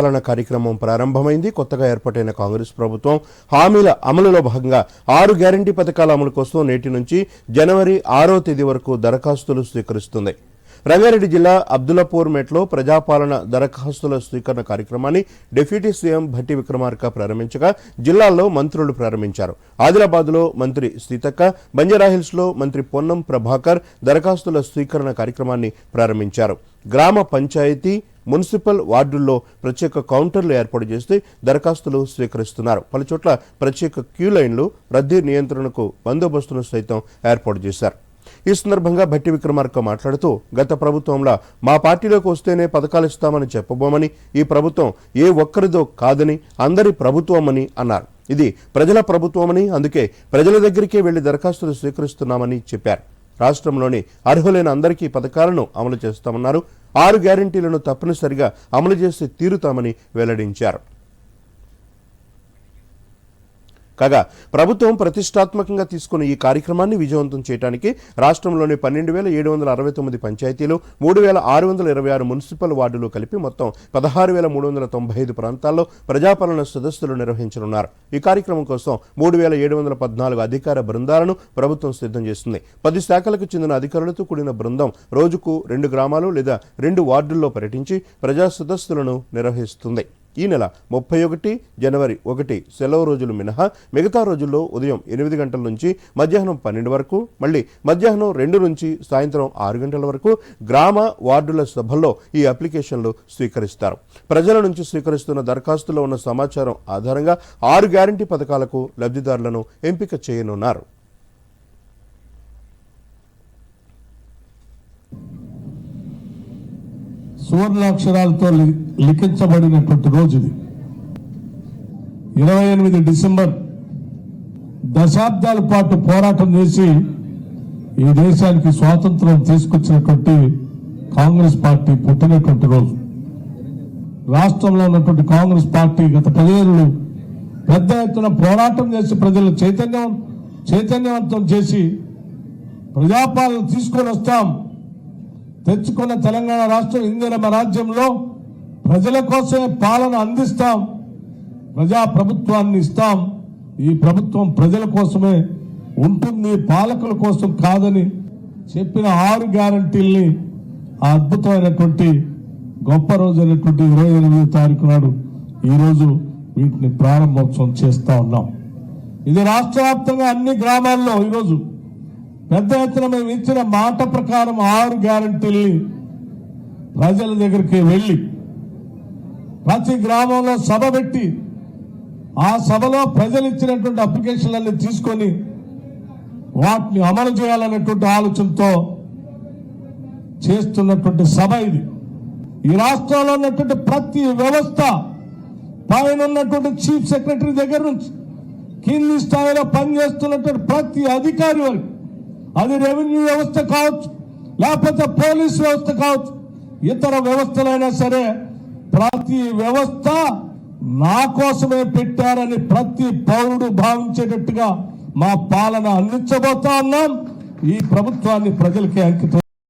పాలన కార్యక్రమం ప్రారంభమైంది. కొత్తగా ఏర్పాటైన కాంగ్రెస్ ప్రభుత్వం హామీల అమలులో భాగంగా ఆరు గ్యారంటీ పథకాల అమలు కోసం నేటి నుంచి జనవరి ఆరో తేదీ వరకు దరఖాస్తులు స్వీకరిస్తుంది. రంగారెడ్డి జిల్లా అబ్దుల్లాపూర్ మెట్లో ప్రజాపాలన దరఖాస్తుల స్వీకరణ కార్యక్రమాన్ని డిప్యూటీ సీఎం భట్టి విక్రమార్క ప్రారంభించగా జిల్లాల్లో మంత్రులు ప్రారంభించారు. ఆదిలాబాద్లో మంత్రి సీతక్క బంజారాహిల్స్లో మంత్రి పొన్నం ప్రభాకర్ దరఖాస్తుల స్వీకరణ కార్యక్రమాన్ని ప్రారంభించారు. గ్రామ పంచాయతీ మున్సిపల్ వార్డుల్లో ప్రత్యేక కౌంటర్లు ఏర్పాటు చేసి దరఖాస్తులు స్వీకరిస్తున్నారు. పలుచోట్ల ప్రత్యేక క్యూ లైన్లు రద్దీ నియంత్రణకు బందోబస్తును సైతం ఏర్పాటు చేశారు. ఈ సందర్భంగా భట్టి విక్రమార్క మాట్లాడుతూ గత ప్రభుత్వంలో మా పార్టీలోకి వస్తేనే పథకాలు ఇస్తామని చెప్పబోమని ఈ ప్రభుత్వం ఏ ఒక్కరిదో కాదని అందరి ప్రభుత్వమని అన్నారు. ఇది ప్రజల ప్రభుత్వమని అందుకే ప్రజల దగ్గరికే వెళ్ళి దరఖాస్తులు స్వీకరిస్తున్నామని చెప్పారు. రాష్ట్రంలోని అర్హులైన అందరికీ పథకాలను అమలు చేస్తామన్నారు. ఆరు గ్యారంటీలను తప్పనిసరిగా అమలు చేసి తీరుతామని వెల్లడించారు కాగా ప్రభుత్వం ప్రతిష్టాత్మకంగా తీసుకున్న ఈ కార్యక్రమాన్ని విజయవంతం చేయడానికి రాష్ట్రంలోని పన్నెండు వేల ఏడు వందల అరవై తొమ్మిది పంచాయతీలు మూడు వేల ఆరు వందల ఇరవై ఆరు మున్సిపల్ వార్డులు కలిపి మొత్తం పదహారు వేల మూడు వందల తొంభై ఐదు ప్రాంతాల్లో ప్రజాపాలన సదస్సులు నిర్వహించనున్నారు. ఈ కార్యక్రమం కోసం మూడు వేల ఏడు వందల పద్నాలుగు అధికార బృందాలను ప్రభుత్వం సిద్ధం చేస్తుంది. పది శాఖలకు చెందిన అధికారులతో కూడిన బృందం రోజుకు రెండు గ్రామాలు లేదా రెండు వార్డుల్లో పర్యటించి ప్రజా సదస్సులను నిర్వహిస్తుంది. ఈ నెల ముప్పై ఒకటి జనవరి ఒకటి సెలవు రోజులు మినహా మిగతా రోజుల్లో ఉదయం ఎనిమిది గంటల నుంచి మధ్యాహ్నం పన్నెండు వరకు మళ్ళీ మధ్యాహ్నం రెండు నుంచి సాయంత్రం ఆరు గంటల వరకు గ్రామ వార్డుల సభల్లో ఈ అప్లికేషన్లు స్వీకరిస్తారు. ప్రజల నుంచి స్వీకరిస్తున్న దరఖాస్తులో ఉన్న సమాచారం ఆధారంగా ఆరు గ్యారంటీ పథకాలకు లబ్ధిదారులను ఎంపిక చేయనున్నారు. సువర్ణాక్షరాలతో లి- లిఖించబడినటువంటి రోజు ఇది. ఇరవై ఎనిమిది డిసెంబర్ దశాబ్దాల పాటు పోరాటం చేసి ఈ దేశానికి స్వాతంత్రం తీసుకొచ్చినటువంటి కాంగ్రెస్ పార్టీ పుట్టినటువంటి రోజు. రాష్ట్రంలో ఉన్నటువంటి కాంగ్రెస్ పార్టీ గత పదేళ్ళు పెద్ద ఎత్తున పోరాటం చేసి ప్రజలు చైతన్యం చైతన్యవంతం చేసి ప్రజాపాలన తీసుకొని వస్తాం. తెచ్చుకున్న తెలంగాణ రాష్ట్రం ఇందిరమ రాజ్యంలో ప్రజల కోసమే పాలన అందిస్తాం ప్రజా ప్రభుత్వాన్ని ఇస్తాం. ఈ ప్రభుత్వం ప్రజల కోసమే ఉంటుంది పాలకుల కోసం కాదని చెప్పిన ఆరు గ్యారంటీల్ని ఆ అద్భుతమైనటువంటి గొప్ప రోజు అయినటువంటి ఇరవై ఎనిమిది తారీఖు నాడు ఈరోజు వీటిని ప్రారంభోత్సవం చేస్తూ ఉన్నాం. ఇది రాష్ట్ర వ్యాప్తంగా అన్ని గ్రామాల్లో ఈరోజు పెద్ద ఎత్తున మేము ఇచ్చిన మాట ప్రకారం ఆరు గ్యారంటీల్ని ప్రజల దగ్గరికి వెళ్ళి ప్రతి గ్రామంలో సభ పెట్టి ఆ సభలో ప్రజలు ఇచ్చినటువంటి అప్లికేషన్లన్నీ తీసుకొని వాటిని అమలు చేయాలనేటువంటి ఆలోచనతో చేస్తున్నటువంటి సభ ఇది. ఈ రాష్ట్రంలో ఉన్నటువంటి ప్రతి వ్యవస్థ పైన ఉన్నటువంటి చీఫ్ సెక్రటరీ దగ్గర నుంచి కింది స్థాయిలో పనిచేస్తున్నటువంటి ప్రతి అధికారి వరకు అది రెవెన్యూ వ్యవస్థ కావచ్చు లేకపోతే పోలీస్ వ్యవస్థ కావచ్చు ఇతర వ్యవస్థలైనా సరే ప్రతి వ్యవస్థ నా కోసమే పెట్టారని ప్రతి పౌరుడు భావించేటట్టుగా మా పాలన అందించబోతా ఉన్నాం. ఈ ప్రభుత్వాన్ని ప్రజలకి అంకితం